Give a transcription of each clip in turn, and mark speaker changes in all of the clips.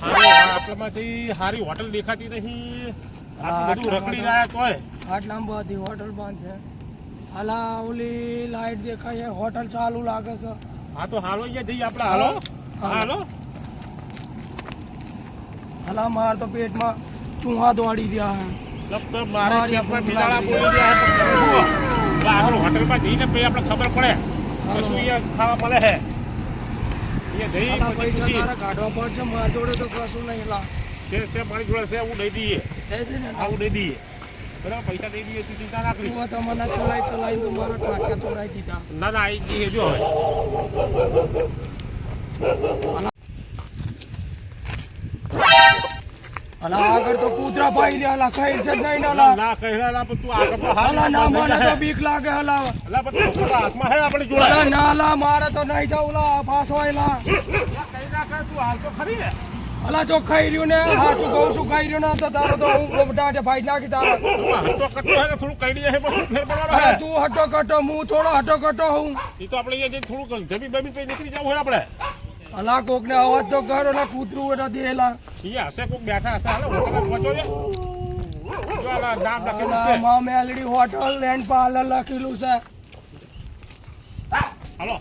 Speaker 1: હારી આપણામાંથી હારી હોટલ દેખાતી નહીં. બધું રખડી રહ્યા તોય.
Speaker 2: આટલામાં બધી હોટલ બંધ છે. હાલા ઓલી લાઈટ દેખાય છે. હોટલ ચાલુ લાગે છે.
Speaker 1: હા તો હાલો અહીંયા જઈએ આપણે. હાલો. હાલો.
Speaker 2: હાલા માર તો પેટમાં ચૂહા દોડી રહ્યા છે.
Speaker 1: લગભગ મારે
Speaker 2: ભૂખ
Speaker 1: બિલાડા બોલી રહ્યા છે. હોટલમાં જઈને પછી આપણે ખબર પડે. કશું ખાવા મળે છે. અહીંયા જઈ પછી
Speaker 2: કાઢવા પડશે મારા જોડે તો કશું નહીં લા.
Speaker 1: છે છે જોડે છે હું દઈ દઈએ.
Speaker 2: ને
Speaker 1: આવું દઈ દઈએ. બરાબર પૈસા દઈ દઈએ તું ચિંતા ના કરી.
Speaker 2: તું તમને ચલાઈ ચલાઈ તો મારા ટાંકા તોડાઈ દીધા.
Speaker 1: ના ના આવી જઈએ જો હવે.
Speaker 2: હાલા આગળ તો કૂતરા ભાઈ લે હાલા કઈ છે નહીં
Speaker 1: ના
Speaker 2: હાલા
Speaker 1: ના કહેલા પણ તું આગળ તો હાલ
Speaker 2: ના મને તો બીક લાગે હાલા
Speaker 1: પણ ધોકો તો હાથમાં હે આપણે જોડા.
Speaker 2: હાલા ના લા મારે તો નહીં જાવ લા ફાસવાય લા
Speaker 1: કઈ કર તું હાલ તો ખરી ને.
Speaker 2: અલા જો ખાઈ રહ્યું ને સાચું કહું છું ખાઈ રહ્યું ને તો તારો તો હું ડાટે ભાઈ નાખી તારો.
Speaker 1: તું કટો હે થોડું કઈ દે હે
Speaker 2: તું હટો કટો હું થોડો હટો કટો હું.
Speaker 1: એ તો આપણે અહીંયા થોડું જમી બમી પે નીકળી જાવ હોય આપણે.
Speaker 2: હાલા કોક ને અવાજ તો કરો ને કૂતરું એટલે દેલા
Speaker 1: ઈ હશે કોક બેઠા હશે હાલો હોટલ પહોંચો છે નામ લખેલું છે.
Speaker 2: મા મેલડી હોટલ એન્ડ પાર્લર લખેલું છે.
Speaker 1: હાલો.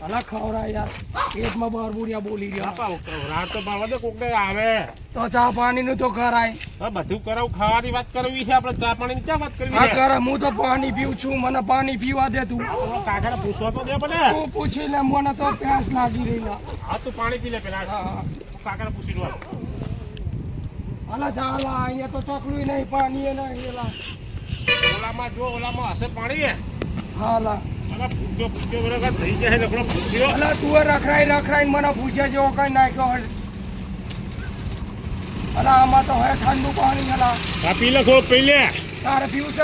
Speaker 2: હાલા ખવરા યાર. પેટમાં બાર બુરિયા બોલી રહ્યા.
Speaker 1: રાત તો ભાવ દે કોક આવે.
Speaker 2: તો ચા પાણી નું તો કરાય.
Speaker 1: હવે બધું કરાવ ખાવાની વાત કરવી છે આપણે ચા પાણી ની વાત કરવી
Speaker 2: હા કરે હું તો પાણી પીવું છું મને પાણી પીવા દે તું.
Speaker 1: કાકાને પૂછવા તો દે ભલે
Speaker 2: તું પૂછી લે મને તો પ્યાસ લાગી રહી લા.
Speaker 1: હા તું પાણી પી લે પેલા.
Speaker 2: હા, હા.
Speaker 1: કાકાને પૂછી લો
Speaker 2: હાલા ચાલા અહીંયા તો ચકલું નહીં પાણી એ નહીં એલા
Speaker 1: ઓલામાં જો ઓલામાં હશે પાણી હે
Speaker 2: હાલા
Speaker 1: અલા
Speaker 2: તું રખડાઈ રખડાઈ મને પૂછ્યા જેવો કઈ નાખ્યો હાલા આમાં તો હે ઠંડુ પાણી હાલા
Speaker 1: હા પી લે થોડું પી લે.
Speaker 2: તારે પીવું છે?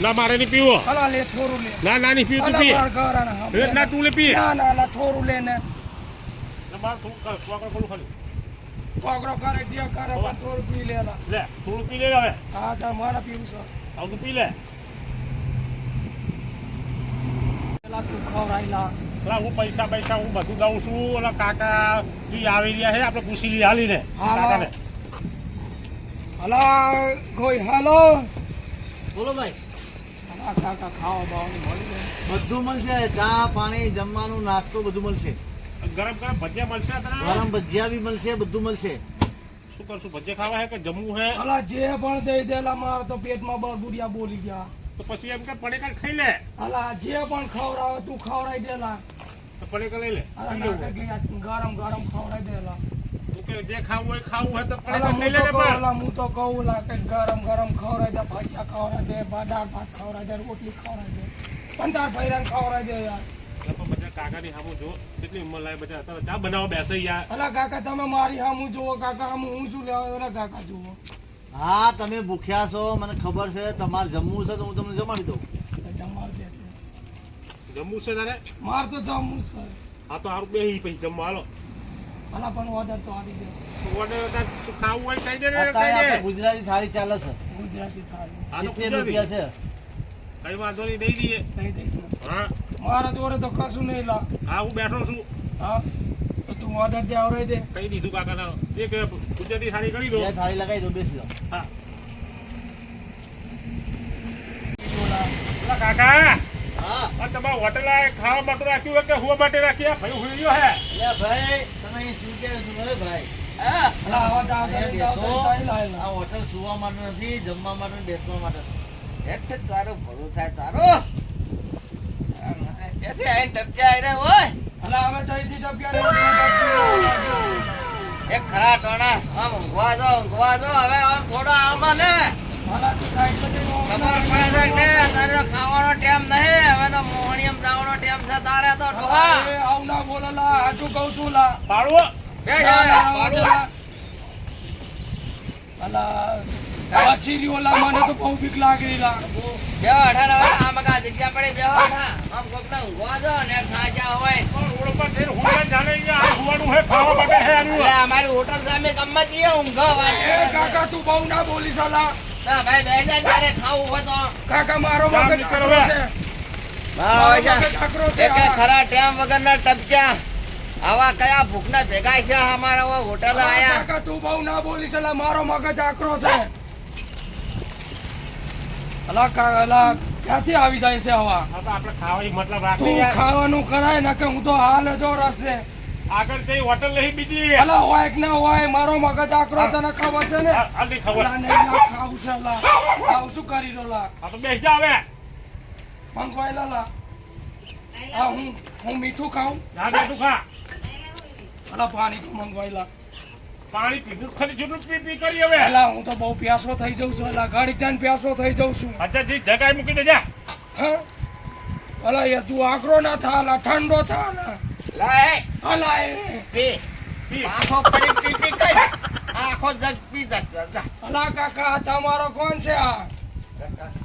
Speaker 1: ના મારે નહીં પીવો.
Speaker 2: હાલા લે થોડું લે.
Speaker 1: ના ના નહીં પીવું તું પી.
Speaker 2: માર ઘર આને હા,
Speaker 1: એ ના તું લે પી.
Speaker 2: ના ના હાલા થોડું લે ને.
Speaker 1: મારે થોડું કર, ચોકડ ખોલું ખાલી.
Speaker 2: પકડો કરે જે કરે પણ થોડું પી લે
Speaker 1: લે થોડું પી લે હવે.
Speaker 2: હા તો મારે પીવું છે.
Speaker 1: આવું પી લે.
Speaker 2: પેલા તું ખવડાઈ લા
Speaker 1: પેલા હું પૈસા પૈસા હું બધું દઉં છું. ઓલા કાકા જી આવી રહ્યા છે આપણે પૂછી લઈએ હાલીને. કાકાને.
Speaker 2: હાલા કોઈ હાલો.
Speaker 3: બોલો ભાઈ.
Speaker 2: કાકા ખાવા બાવાનું મળી
Speaker 3: બધું મળશે. ચા પાણી જમવાનું નાસ્તો બધું મળશે.
Speaker 1: ગરમ ગરમ ભજીયા મળશે
Speaker 3: ગરમ ભજીયા બી મળશે બધું મળશે.
Speaker 1: શું કરશું ભજીયા ખાવા હે કે જમવું હે?
Speaker 2: અલા જે પણ દઈ દેલા મારે તો પેટમાં બળબુડિયા બોલી ગયા.
Speaker 1: તો પછી એમ કે પડેકા ખાઈ લે.
Speaker 2: અલા જે પણ ખવડાવે તું ખવડાવી દેલા
Speaker 1: તો પડેકા લઈ લે.
Speaker 2: ગરમ ગરમ ખવડાવી દેલા
Speaker 1: જે ખાવું હોય ખાવું હોય તો
Speaker 2: હું તો કહું
Speaker 1: પણ?
Speaker 2: હાલા હું તો કહું લા કે ગરમ ગરમ ખવડાઈ દે ખવડાઈ દે દાળ ભાત ખવડાઈ દે રોટલી ખવડાઈ દે. પણ ભાઈ ખવડાઈ દે યાર.
Speaker 1: કાકાની સામુ જો કેટલી ઉંમર લાગે બધા. ચા બનાવવા બેસે યાર.
Speaker 2: હાલા કાકા તમે મારી હામું જુઓ કાકા હું શું લેવા કાકા જુઓ.
Speaker 3: હા તમે ભૂખ્યા છો મને ખબર છે તમારે જમવું છે તો હું તમને જમાડી દઉં.
Speaker 2: જમવા છે.
Speaker 1: તારે?
Speaker 2: માર તો જમવું છે.
Speaker 1: હા તો હારું બે પછી જમવા હાલો.
Speaker 2: હાલા પણ ઓર્ડર તો આવી દે.
Speaker 1: ઓર્ડર શું ખાવું હોય કહી દે ને કહી દે.
Speaker 3: ગુજરાતી થાળી ચાલે છે.
Speaker 2: ગુજરાતી થાળી.
Speaker 3: સિત્તેર રૂપિયા છે.
Speaker 1: કઈ વાંધો નહીં દઈ દઈએ.
Speaker 2: દઈ દઈશ.
Speaker 1: હા.
Speaker 2: મારા જોડે તો કશું નહીં લા.
Speaker 1: હા હું બેઠો છું.
Speaker 2: હા. ઓર્ડર દે આવડે દે.
Speaker 1: કઈ દીધું કાકા તારો એક ગુજરાતી થાળી કરી દો.
Speaker 3: થાળી લગાવી દો બેસી જાઓ.
Speaker 1: હા.
Speaker 2: ઓલા
Speaker 1: કાકા
Speaker 3: હા.
Speaker 1: આ તમારા હોટેલ આ ખાવા માટે રાખ્યું હોય કે હુવા માટે રાખ્યા? ભાઈ હુઈ ગયો હે.
Speaker 3: એટલે ભાઈ તમે અહીં શું કે છો? હવે ભાઈ. આ હોટલ સુવા માટે નથી જમવા માટે બેસવા માટે. હેઠ તારો ભરો થાય તારો.
Speaker 4: ક્યાંથી આઈને ટપક્યા રહ્યા હોય?
Speaker 2: હાલા હવે જઈથી જગ્યા
Speaker 4: એક ખરા ટોણા આમ ઊંઘવા દો ઊંઘવા દો. હવે આમ થોડો આમાં ને
Speaker 2: હાલા તું સાઈડ પર જઈને
Speaker 4: ખબર પડે છે કે તારે ખાવાનો ટેમ નહીં. હવે તો મોહણીયમ જવાનો ટેમ છે તારે તો ડોહા
Speaker 2: આવું ના બોલેલા હાચું કહું છું લા
Speaker 1: પાડવો.
Speaker 4: બે
Speaker 2: ના, ના,
Speaker 4: ટેમ
Speaker 2: આવું બોલા. હાલા આ સિરિયોલા મને તો બહુ બીક લાગી લા
Speaker 4: બેહો અઢાર હવે આમ કા જગ્યા પડી બેહો અઢા આમ કોકને ઊંઘવા દો ને ખાજા હોય.
Speaker 1: પણ રોડ પર જઈને હુવા જાણે આ હુવાનું હે ખાવા માટે હે આનું.
Speaker 4: અમારી હોટલ સામે ગમત જઈએ ઊંઘો વાત
Speaker 2: એ
Speaker 4: કરે છે.
Speaker 2: કાકા તું બહુ ના બોલીશ હાલા
Speaker 4: ના ભાઈ બે જાય ત્યારે ખાવું હોય તો.
Speaker 2: કાકા મારો મગજ
Speaker 1: નીકળો
Speaker 2: છે.
Speaker 4: ભાવ
Speaker 2: મારો
Speaker 4: છે.
Speaker 2: મગજ આકરો છે
Speaker 4: એક
Speaker 2: હા.
Speaker 4: ખરા ટેમ વગરના ટપક્યા. આવા કયા ભૂખ ના ભેગા છે અમારા હોટલ આયા.
Speaker 2: કાકા તું બહુ ના બોલી અલા. મારો મગજ આકરો છે. અલા કા અલા ક્યાંથી આવી જાય છે હવા?
Speaker 1: આપણે ખાવાની મતલબ
Speaker 2: તું ખાવાનું કરાય ને કે હું તો હાલ જો રસ્તે
Speaker 1: આગળ જઈ હોટલ નહીં બીજી
Speaker 2: અલા હોય કે ના હોય મારો મગજ આકરો તને ખબર છે ને?
Speaker 1: ખબર.
Speaker 2: અલા, લા, ખાવું છે અલા. ખાવું શું કરી રહ્યો લા
Speaker 1: આ તો બેસી જા હવે
Speaker 2: મંગવાયેલા લા હા હું હું મીઠું ખાઉં.
Speaker 1: ના મીઠું ખા.
Speaker 2: અલા પાણી તો મંગવાયેલા
Speaker 1: પાણી પીધું ખરી જેટલું પી પી કરી હવે.
Speaker 2: એલા હું તો બહુ પ્યાસો થઈ જાઉં છું. એલા ગાડી ત્યાં પ્યાસો થઈ જાઉં છું.
Speaker 1: અચ્છા જી જગાએ મૂકી દેજા
Speaker 2: હા? અલા યાર તું આકરો ના થા અલા ઠંડો થા અલા.
Speaker 4: લાય.
Speaker 2: અલા એ.
Speaker 4: પી.
Speaker 1: પી.
Speaker 4: આખો પડી પી પી કઈ આખો જગ પી જગ જા.
Speaker 2: અલા કાકા તમારો કોણ છે આ?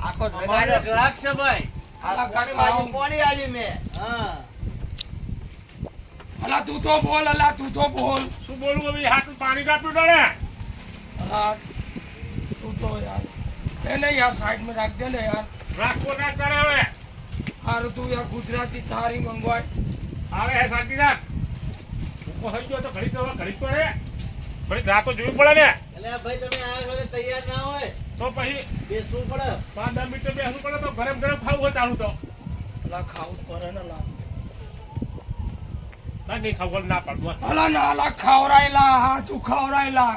Speaker 4: આખો જગ
Speaker 3: ગ્રાહક છે ભાઈ.
Speaker 4: આ ગાડી બાજુ કોણી આલી મેં.
Speaker 3: હા.
Speaker 2: અલા તું તો બોલ અલા તું તો બોલ.
Speaker 1: શું બોલું હવે હાથ પાણી કાપ્યું તારે
Speaker 2: અલા તું તો યાર. એને યાર સાઈડમાં રાખ દે ને યાર.
Speaker 1: રાખો ના કરે હવે.
Speaker 2: હારું તું યાર ગુજરાતી થારી મંગવાય.
Speaker 1: આવે હે શાંતિ રાખ ઊભો થઈ ગયો તો ઘડી તો ઘડી તો રે. ઘડી રાતો જોવી પડે ને.
Speaker 3: એટલે ભાઈ તમે આ છો તૈયાર ના હોય
Speaker 1: તો પછી
Speaker 3: બેસવું પડે.
Speaker 1: પાંચ દસ મિનિટ બેસવું પડે તો ગરમ ગરમ ખાવું હોય તારું તો.
Speaker 2: અલા ખાવું પડે ને અલા.
Speaker 1: નહીં ખાવું ના પાડવું
Speaker 2: અલા ના અલા ખવરાયેલા હા તું ખવરાયેલા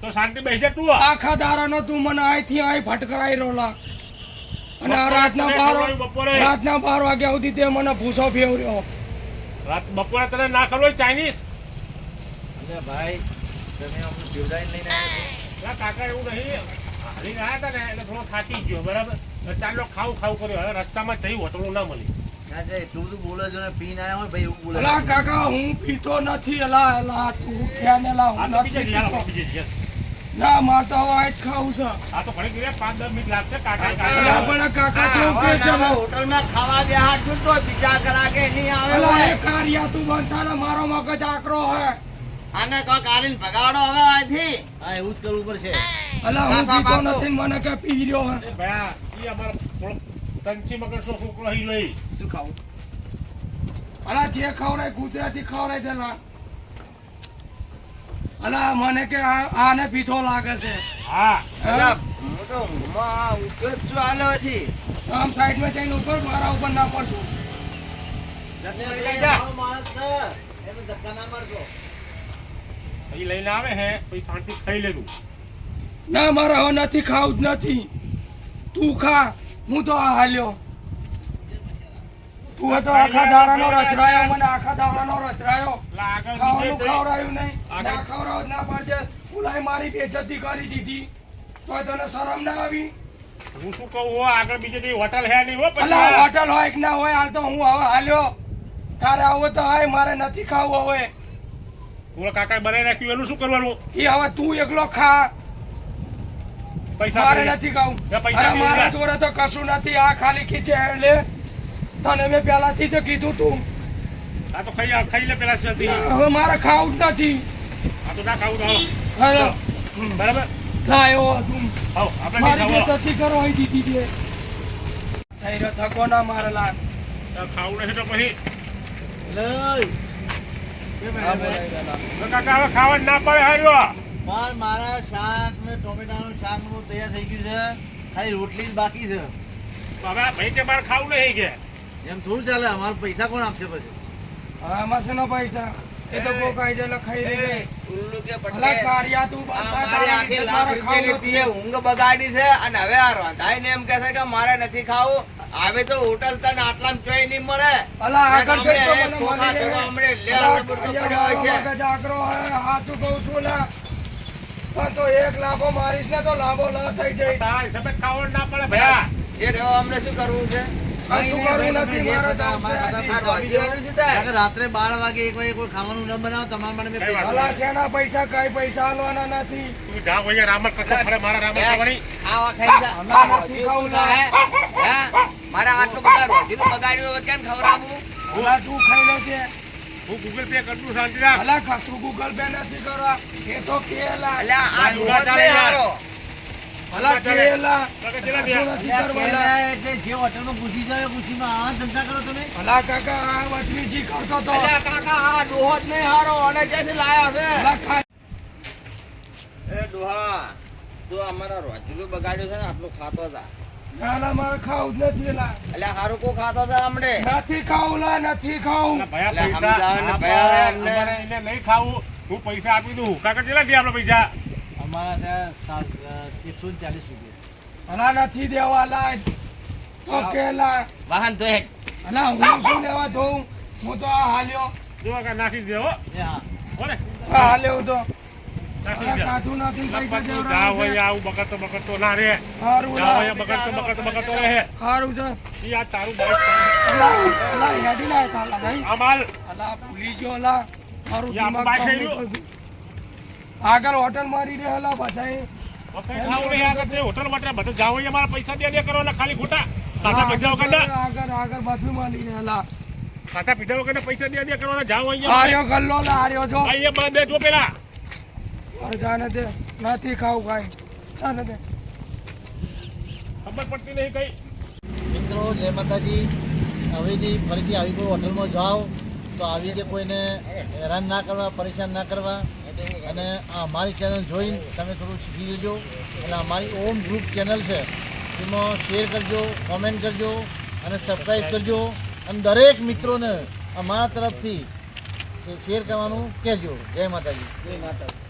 Speaker 1: તો શાંતિ બેસી તું
Speaker 2: આખા દારાનો તું મને અહીંથી અહીં ફટકરાઈ રોલા. અને રાતના બાર. રાતના બાર વાગ્યા સુધી તે મને ભૂસો ફેવર્યો.
Speaker 1: રાત બપોરે તને ના કરવું ચાઇનીઝ?
Speaker 3: ભાઈ તમે અમને પીવડાવીને લઈને આવ્યા
Speaker 1: કાકા એવું નહીં હાલીને આવ્યા હતા ને એટલે થોડો થાકી ગયો બરાબર? ચાલો ખાવું ખાવું કર્યો. હવે રસ્તામાં જઈ હોટલો ના મળી.
Speaker 3: ના એટલું બધું બોલે છો ને પીને હોય ભાઈ એવું બોલે
Speaker 2: અલા કાકા હું પીતો નથી અલા અલા તું ક્યાં ને લા
Speaker 1: આ
Speaker 2: હું
Speaker 1: તો
Speaker 2: નથી
Speaker 1: બીજે ગયા,
Speaker 2: પીતો.
Speaker 1: બીજે ગયા.
Speaker 2: ના મારે તો હવે આજ ખાવું છે
Speaker 1: આ તો ઘણી ગયા પાંચ દસ મિનિટ લાગશે કાકા કાકા
Speaker 2: પણ કાકા
Speaker 4: આ
Speaker 2: કે છે
Speaker 4: છું તો બીજા નહીં આવે
Speaker 2: અલા એ. કારિયા તું બનતા ને મારો મગજ આકરો હે
Speaker 4: આને કોક આલીને ભગાડો હવે.
Speaker 3: હા એવું જ કરવું પડશે
Speaker 2: અલા હું પીતો નથી મને કે પી રહ્યો હે
Speaker 1: એ ઈ અમારો તંચી મગજનો છોકરો અહીં લઈ.
Speaker 2: શું ખાવું? અલા જે ખવડાય ગુજરાતી ખવડાય દેલા અલા મને કે આને પીઠો લાગે છે.
Speaker 1: હા.
Speaker 4: અલા, હું તો ઊંઘમાં ઊંઘ્યો છું આલે હજી.
Speaker 2: આમ સાઈડમાં જઈને ઉપર મારા ઉપર ના પડતું.
Speaker 3: એટલે
Speaker 1: લઈ જા.
Speaker 3: અમારો માણસ છે. એમને ધક્કા ના મારશો.
Speaker 1: અહીં લઈને આવે હે પછી શાંતિ ખાઈ લેતું
Speaker 2: ના મારા હવે નથી ખાવું જ નથી. તું ખા. હું તો આ હાલ્યો. તું તો આખા દાડાનો રચરાયો મને આખા દાડાનો રચરાયો. ખાવાનું ખવડાયું નહીં. ના ખવડાવ ના પડશે ઓલાએ મારી બેજતી કરી દીધી. તોય તને શરમ ના આવી?
Speaker 1: હું શું કહું હો આગળ બીજે કઈ હોટલ હે નહીં હો પછી
Speaker 2: હોટલ હોય કે ના હોય હાલ તો હું હવે હાલ્યો. તારે આવું તો હાય મારે નથી ખાવું હવે.
Speaker 1: કાકા બનાવી રાખ્યું એનું શું કરવાનું?
Speaker 2: એ હવે તું એકલો ખા. મારે નથી
Speaker 1: કહું
Speaker 2: અરે મારા જોડે તો કશું નથી આ ખાલી ખીચે એટલે તને મેં પહેલાથી તો કીધું તું.
Speaker 1: આ તો ખાઈ ખાઈ લે પેલા સુધી.
Speaker 2: હવે મારે ખાવું જ નથી.
Speaker 1: આ તો ના ખાવું તો બરાબર?
Speaker 2: તું મારી બેઇજ્જતી કરો અહીં દીધી છે. થઈ રહ્યો થકો ના મારે લાગ.
Speaker 1: ખાવું નથી તો પછી.
Speaker 3: લઈ.
Speaker 1: કાકા હવે ખાવા જ ના પડે હાર્યો
Speaker 3: પણ મારા શાક ને ટોમેટાનું શાકનું તૈયાર થઈ ગયું છે. ખાલી રોટલી જ બાકી છે.
Speaker 1: હવે આ ભાઈ કે ખાવું નહીં કે?
Speaker 3: એમ થોડું ચાલે અમારા પૈસા કોણ આપશે પછી?
Speaker 2: હવે આમાં શેના પૈસા? એ તો કોઈ કાંઈ જાય ખાઈ દે
Speaker 4: ઉલ્લુ કે
Speaker 2: કારિયા તું
Speaker 4: આખી લાખ ઊંઘ બગાડી છે અને હવે આ રાંધાઈને એમ કહે છે કે મારે નથી ખાવું. આવે તો હોટલ તને આટલા ચોય નહીં મળે.
Speaker 2: અલા આગળ
Speaker 4: હમણે
Speaker 2: તો મને મળી
Speaker 4: પડતો પડ્યો
Speaker 2: કહું છું લા. તો એક મારીશ ને તો લાંબો ન થઈ જઈશ.
Speaker 1: ના પડે ભયા.
Speaker 4: એ અમને શું કરવું છે?
Speaker 3: રાત્રે બાર વાગે એક વાગે કોઈ ખાવાનું ન બનાવો તમારા માટે મેં પૈસા
Speaker 2: શેના પૈસા? કઈ પૈસા આલવાના નથી.
Speaker 1: તું જા હોય રામર કસો ફરે મારા રામર ખાવાની
Speaker 4: ખાવા ખાઈ જા.
Speaker 2: અલા, નથી ખાવું
Speaker 4: શું હે? મારે આટલું બધા રોજીનું બગાડ્યું હવે કેમ ખવડાવવું
Speaker 2: અલા, તું ખાઈ લેજે.
Speaker 1: હું ગૂગલ પે કરું શાંતિ રાખ.
Speaker 2: અલા કશું ગૂગલ પે નથી કરવા. એ તો કેલા
Speaker 4: અલા આ
Speaker 1: ચાલે યાર.
Speaker 4: હારો.
Speaker 2: ભલા કેલા
Speaker 3: એટલે જે હોટલમાં ઘૂસી જાય ઘૂસીમાં આ ધંધા કરો તમે.
Speaker 2: અલા કાકા આ બદમીજી કરતો તો?
Speaker 4: અલા કાકા આ ડોહો જ નહીં હારો અને ક્યાંથી લાયા છે.
Speaker 2: ભલા
Speaker 4: એ ડોહા તો અમારા રોજનું બગાડ્યું છે ને આટલું ખાતો હતા
Speaker 2: ના ના મારે ખાવું જ નથી લા
Speaker 4: અલ્યા હારું કો ખાતો હતા હમણે
Speaker 2: નથી ખાવું લા નથી ખાવું.
Speaker 1: ભયા પૈસા
Speaker 4: સમજાવે ને
Speaker 1: આપવા
Speaker 4: ભયા
Speaker 1: આવે,
Speaker 4: એમને.
Speaker 1: અમારે એને નહીં ખાવું. હું પૈસા આપી દઉં. કાકા કેટલા થયા આપણા પૈસા?
Speaker 3: અમારા ત્યાં એકસો ને ચાલીસ રૂપિયા.
Speaker 2: ભલા નથી દેવા લા. તો
Speaker 4: વાહન તો.
Speaker 2: અલા હું શું લેવા હું તો આ હાલ્યો.
Speaker 1: જો નાખી દે હા. બોલે.
Speaker 2: હાલ્યો તો. કાઢું નથી પૈસા
Speaker 1: લગભગ તું
Speaker 2: દેવડાવવા
Speaker 1: જાવ
Speaker 2: છે.
Speaker 1: અહીંયા આવું બકરતો બકરતો ના રે
Speaker 2: હારું
Speaker 1: રહે.
Speaker 2: હારું છે.
Speaker 1: ઈ આ તારું બાઈક
Speaker 2: અલા અલા હેડી ના થાલા નહીં
Speaker 1: આ
Speaker 2: અલા ભૂલી ગયો અલા. મારું દિમાગ
Speaker 1: બાઈક થઈ
Speaker 2: આગળ હોટલ મારી
Speaker 1: હોટલ માટે બધા જાવ અહીંયા મારા પૈસા દે કરવાના ખાલી ખોટા. ખાતા વગર
Speaker 2: આગળ આગળ બધું મારી રહેલા
Speaker 1: ખાતા પીધા વગર પૈસા દે દે કરવાના જાવ અહીંયા
Speaker 2: આર્યો ગલ્લો આર્યો જો.
Speaker 1: અહીંયા બંધ જો પેલા.
Speaker 2: અરે જાને દે નથી ખાવું કાંઈ. જાને દે.
Speaker 1: ખબર પડતી નહીં કઈ.
Speaker 3: મિત્રો જય માતાજી. હવેથી ફરીથી આવી કોઈ હોટલમાં જાઓ તો આવી રીતે કોઈને હેરાન ના કરવા પરેશાન ના કરવા. અને આ અમારી ચેનલ જોઈને તમે થોડું શીખી લેજો અને અમારી ઓમ ગ્રુપ ચેનલ છે એમાં શેર કરજો કોમેન્ટ કરજો અને સબસ્ક્રાઈબ કરજો. અને દરેક મિત્રોને અમારા તરફથી શેર કરવાનું કહેજો. જય માતાજી.
Speaker 4: જય માતા